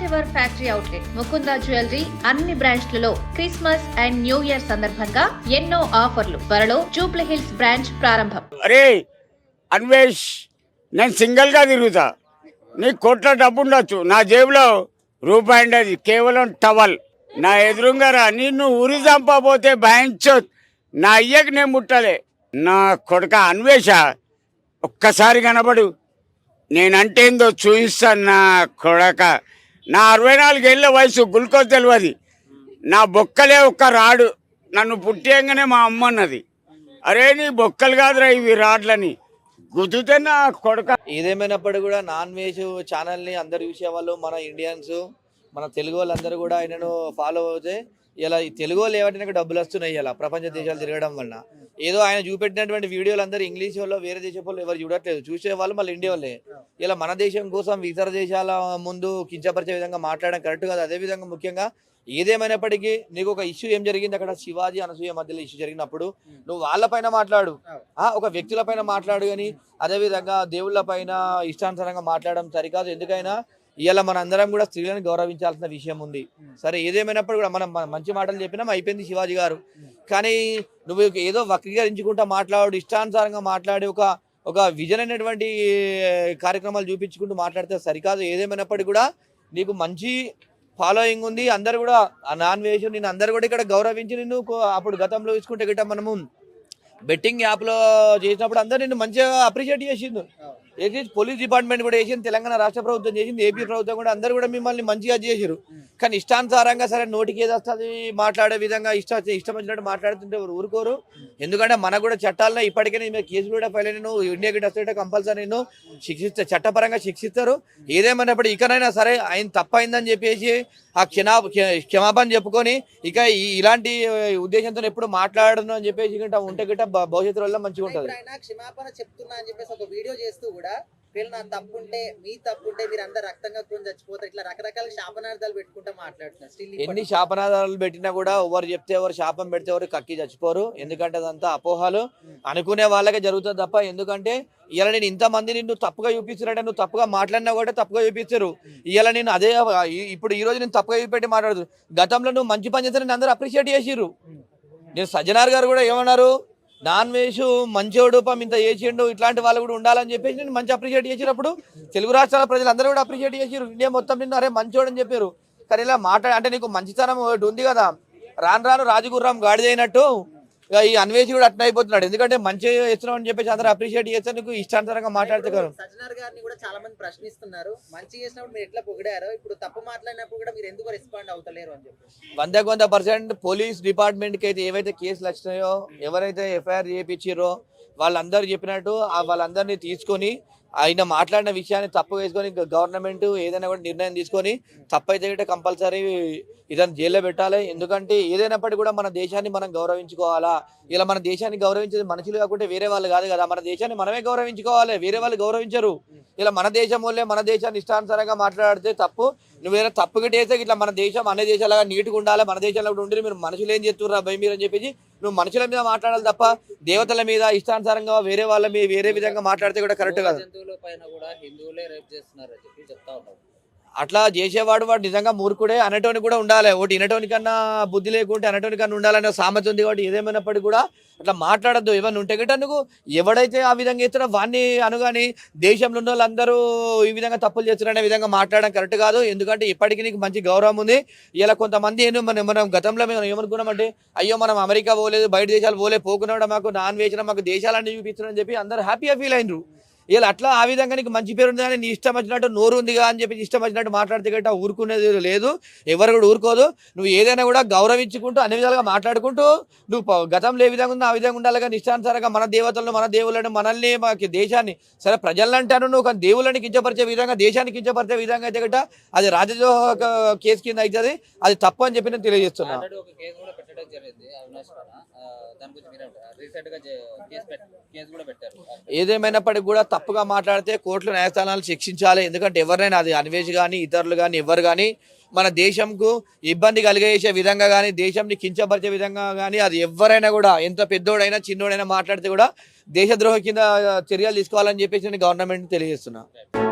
First ever factory outlet Mukunda jewellery అన్ని బ్రాంచ్లలో Christmas and new year సందర్భంగా ఎన్నో ఆఫర్లు. త్వరలో జూబ్లీ హిల్స్ బ్రాంచ్ ప్రారంభం. అరే అన్వేష్ నేను సింగిల్గా తిరుగుతా. నీకు కోట్ల డబ్బు ఉండొచ్చు నా జేబులో రూపాయి ఉండదు. కేవలం టవల్. నా ఎదురుగా రా. నిన్ను ఉరి చంపబోతే భయించో నా అయ్యకి నేను ముట్టలే. నా కొడుక అన్వేష ఒక్కసారి కనబడు. నేనంటేందో చూయిస్తాను నా కొడక. నా అరవై నాలుగేళ్ళ వయసు గుల్కోజ్ తెలియదు నా బొక్కలే ఒక్క రాడు. నన్ను పుట్టేయంగానే మా అమ్మ అన్నది. అరే నీ బొక్కలు కాదురా ఇవి రాడ్లని. గుద్దుతే నా కొడక ఏదేమైనప్పటికీ కూడా నాన్ వెజ్ ఛానల్ని అందరు చూసేవాళ్ళు మన ఇండియన్స్ మన తెలుగు వాళ్ళందరూ కూడా ఆయనను ఫాలో అవుతే ఇలా తెలుగు వాళ్ళు ఏమంటే డబ్బులు వస్తున్నాయి ఇలా ప్రపంచ దేశాలు తిరగడం వలన. ఏదో ఆయన చూపెట్టినటువంటి వీడియోలు అందరూ ఇంగ్లీష్ వాళ్ళు వేరే దేశం వాళ్ళు ఎవరు చూడట్లేదు. చూసే వాళ్ళు మళ్ళీ ఇండియా వాళ్ళే. ఇలా మన దేశం కోసం ఇతర దేశాల ముందు కించపరిచే విధంగా మాట్లాడడం కరెక్ట్ కాదు. అదే విధంగా ముఖ్యంగా ఏదేమైనప్పటికీ నీకు ఒక ఇష్యూ ఏం జరిగింది? అక్కడ శివాజీ అనసూయ మధ్యలో ఇష్యూ జరిగినప్పుడు నువ్వు వాళ్ళపైన మాట్లాడు. ఆ, ఒక వ్యక్తుల పైన మాట్లాడు కానీ అదేవిధంగా దేవుళ్ళ పైన ఇష్టానుసారంగా మాట్లాడడం సరికాదు. ఎందుకైనా ఇవాళ మన అందరం కూడా స్త్రీలను గౌరవించాల్సిన విషయం ఉంది. సరే ఏదేమైనప్పుడు కూడా మనం మంచి మాటలు చెప్పినాం అయిపోయింది శివాజీ గారు. కానీ నువ్వు ఏదో వక్రీకరించుకుంటా మాట్లాడు ఇష్టానుసారంగా మాట్లాడి ఒక ఒక విజన్ అయినటువంటి కార్యక్రమాలు చూపించుకుంటూ మాట్లాడితే సరికాదు. ఏదేమైనప్పటికీ కూడా నీకు మంచి ఫాలోయింగ్ ఉంది. అందరు కూడా ఆ నాన్ వెజ్ నేను అందరు కూడా ఇక్కడ గౌరవించి నిన్ను అప్పుడు గతంలో తీసుకుంటే గిట్ట మనము బెట్టింగ్ యాప్లో చేసినప్పుడు అందరు నిన్ను మంచిగా అప్రిషియేట్ చేసిండు. ఏది? పోలీస్ డిపార్ట్మెంట్ కూడా చేసింది తెలంగాణ రాష్ట్ర ప్రభుత్వం చేసింది ఏపీ ప్రభుత్వం కూడా అందరు కూడా మిమ్మల్ని మంచిగా చేసారు కానీ ఇష్టానుసారంగా సరే నోటికి ఏది వస్తుంది మాట్లాడే విధంగా ఇష్ట ఇష్టం వచ్చినట్టు మాట్లాడుతుంటే ఊరుకోరు. ఎందుకంటే మనకు కూడా చట్టాల్లో ఇప్పటికే నేను కేసు కూడా ఫైల్ అయిన ఇండియా గేట్ వస్తే కంపల్సరీ నేను శిక్షిస్తే చట్టపరంగా శిక్షిస్తారు. ఏదేమైనప్పుడు ఇకనైనా సరే ఆయన తప్పైందని చెప్పేసి ఆ క్షమా క్షమాపణ చెప్పుకొని ఇక ఇలాంటి ఉద్దేశంతో ఎప్పుడు మాట్లాడను అని చెప్పేసి ఉంటే గిట్ట భవిష్యత్తులో భవిష్యత్తు వల్ల మంచిగా ఉంటుంది. క్షమాపణ చెప్తున్నా అని చెప్పేసి ఒక వీడియో చేస్తూ కూడా వీళ్ళు నా తప్పుంటే మీ తప్పుంటే మీరు అందరు రక్తంగా కొని చచ్చిపోతారు. ఇట్లా రకరకాల శాపనార్థాలు పెట్టుకుంటూ మాట్లాడుతున్నారు. స్టిల్ ఎన్ని శాపనాదాలు పెట్టినా కూడా ఎవరు చెప్తే ఎవరు శాపం పెడితే ఎవరు కక్కి చచ్చిపోరు. ఎందుకంటే అదంతా అపోహలు. అనుకునే వాళ్ళకే జరుగుతుంది తప్ప ఎందుకంటే ఇలా నేను ఇంతమంది నిన్ను తప్పుగా చూపిస్తున్నారంటే నువ్వు తప్పుగా మాట్లాడినా కూడా తప్పుగా చూపిస్తారు. ఇలా నేను అదే ఇప్పుడు ఈ రోజు నేను తప్పుగా చూపెట్టి మాట్లాడదు. గతంలో నువ్వు మంచి పని చేస్తే నేను అందరూ అప్రిషియేట్ చేసిర్రు. నేను సజ్జనార్ గారు కూడా ఏమన్నారు? నాన్ వేషు మంచోడు పం ఇంత చేసిండు ఇట్లాంటి వాళ్ళు కూడా ఉండాలని చెప్పేసి నేను మంచి అప్రిషియేట్ చేసినప్పుడు తెలుగు రాష్ట్రాల ప్రజలందరూ కూడా అప్రిషియేట్ చేసిర్రు. ఇండియా మొత్తం నిన్ను అరే మంచోడు అని చెప్పారు కానీ ఇలా మాట్లాడ అంటే నీకు మంచితనం ఒకటి ఉంది కదా. రాను రాను రాజగుర్రం గాడిదైనట్టు ఇక ఈ అన్వేషి కూడా అట్లా అయిపోతున్నాడు. ఎందుకంటే మంచి చేస్తున్నావు అని చెప్పేసి అందరూ అప్రిషియేట్ చేస్తే నీకు ఇష్టానుసారంగా మాట్లాడితే కదా సజ్జనార్ గారిని కూడా చాలా మంది ప్రశ్నిస్తున్నారు. మంచి చేసినప్పుడు మీరు ఎట్లా పొగిడారో? ఇప్పుడు తప్పు మాట్లాడినప్పుడు కూడా మీరు ఎందుకు రెస్పాండ్ అవుతలేరు అని చెప్పి వందకు వంద పర్సెంట్ పోలీస్ డిపార్ట్మెంట్కి అయితే ఏవైతే కేసులు వచ్చినాయో ఎవరైతే ఎఫ్ఐఆర్ చేయించారో వాళ్ళందరూ చెప్పినట్టు వాళ్ళందరినీ తీసుకొని ఆయన మాట్లాడిన విషయాన్ని తప్పు వేసుకొని గవర్నమెంట్ ఏదైనా కూడా నిర్ణయం తీసుకొని తప్పైతే గిట్ట కంపల్సరీ ఇదని జైల్లో పెట్టాలి. ఎందుకంటే ఏదైనప్పటికీ కూడా మన దేశాన్ని మనం గౌరవించుకోవాలా? ఇలా మన దేశాన్ని గౌరవించేది మనుషులు కాకుంటే వేరే వాళ్ళు కాదు కదా. మన దేశాన్ని మనమే గౌరవించుకోవాలి. వేరే వాళ్ళు గౌరవించరు. ఇలా మన దేశం వల్లే మన దేశాన్ని ఇష్టానుసారంగా మాట్లాడితే తప్పు. నువ్వు ఏదైనా తప్పు గిట్టేస్తే ఇట్లా మన దేశం అన్ని దేశాలుగా నీట్గా ఉండాలి. మన దేశంలో ఉండి మీరు మనుషులు ఏం చేస్తుర్రా? అబ్బాయి మీరు అని చెప్పేసి నువ్వు మనుషుల మీద మాట్లాడాలి తప్ప దేవతల మీద ఇష్టానుసారంగా వేరే వాళ్ళ మీద వేరే విధంగా మాట్లాడితే కూడా కరెక్ట్ కాదు. కూడా హిందువులే రేప్ చేస్తున్నారు అట్లా చేసేవాడు వాడు నిజంగా మూర్ఖుడే అనటోని కూడా ఉండాలి. ఒకటి వినటోని కన్నా బుద్ధి లేకుంటే అనటోని కన్నా ఉండాలనే సామర్థ్యం ఉంది కాబట్టి ఏదేమైనప్పటికీ కూడా అట్లా మాట్లాడద్దు. ఏమన్నా ఉంటే గిట్ట నువ్వు ఎవడైతే ఆ విధంగా చేస్తాడో వాడిని అనుగాని దేశంలో ఉన్న వాళ్ళందరూ ఈ విధంగా తప్పులు చేస్తున్నారనే విధంగా మాట్లాడడం కరెక్ట్ కాదు. ఎందుకంటే ఇప్పటికీ నీకు మంచి గౌరవం ఉంది. ఇలా కొంతమంది ఏంటో మనం మనం గతంలో మేము ఏమనుకున్నామంటే అయ్యో మనం అమెరికా పోలేదు బయట దేశాలు పోలే పోకున్నాడు మాకు నాన్ వేసిన మాకు దేశాలన్నీ చూపిస్తున్నారని చెప్పి అందరూ హ్యాపీగా ఫీల్ అయినరు. ఇలా అట్లా ఆ విధంగా నీకు మంచి పేరు ఉంది కానీ నీ ఇష్టం వచ్చినట్టు నోరు ఉందిగా అని చెప్పి ఇష్టం వచ్చినట్టు మాట్లాడితే గట్టా ఊరుకునేది లేదు. ఎవరు కూడా ఊరుకోదు. నువ్వు ఏదైనా కూడా గౌరవించుకుంటూ అన్ని విధాలుగా మాట్లాడుకుంటూ నువ్వు గతంలో ఏ విధంగా ఉందో ఆ విధంగా ఉండాలి కానీ ఇష్టానుసారంగా మన దేవతలను మన దేవుళ్ళని మనల్ని మాకి దేశాన్ని సరే ప్రజలను అంటాను నువ్వు కానీ దేవుళ్ళని కించపరిచే విధంగా దేశాన్ని కించపరిచే విధంగా అయితే గట్టా అది రాజద్రోహ కేసు కింద అవుతుంది అది తప్పు అని చెప్పి నేను తెలియజేస్తున్నాను ఆల్రెడీ కూడా. జరిగింది అవినాష్ దాని గురించి రీసెంట్గా కేసు కేసు కూడా పెట్టారు. ఏదేమైనప్పటికీ కూడా తప్పుగా మాట్లాడితే కోర్టులు న్యాయస్థానాలు శిక్షించాలి. ఎందుకంటే ఎవరైనా అది అన్వేష్ కానీ ఇతరులు కానీ ఎవరు కానీ మన దేశంకు ఇబ్బంది కలిగేసే విధంగా కానీ దేశంని కించపరిచే విధంగా కానీ అది ఎవరైనా కూడా ఎంత పెద్దోడైనా చిన్నోడైనా మాట్లాడితే కూడా దేశద్రోహ కింద చర్యలు తీసుకోవాలని చెప్పేసి నేను గవర్నమెంట్ తెలియజేస్తున్నాను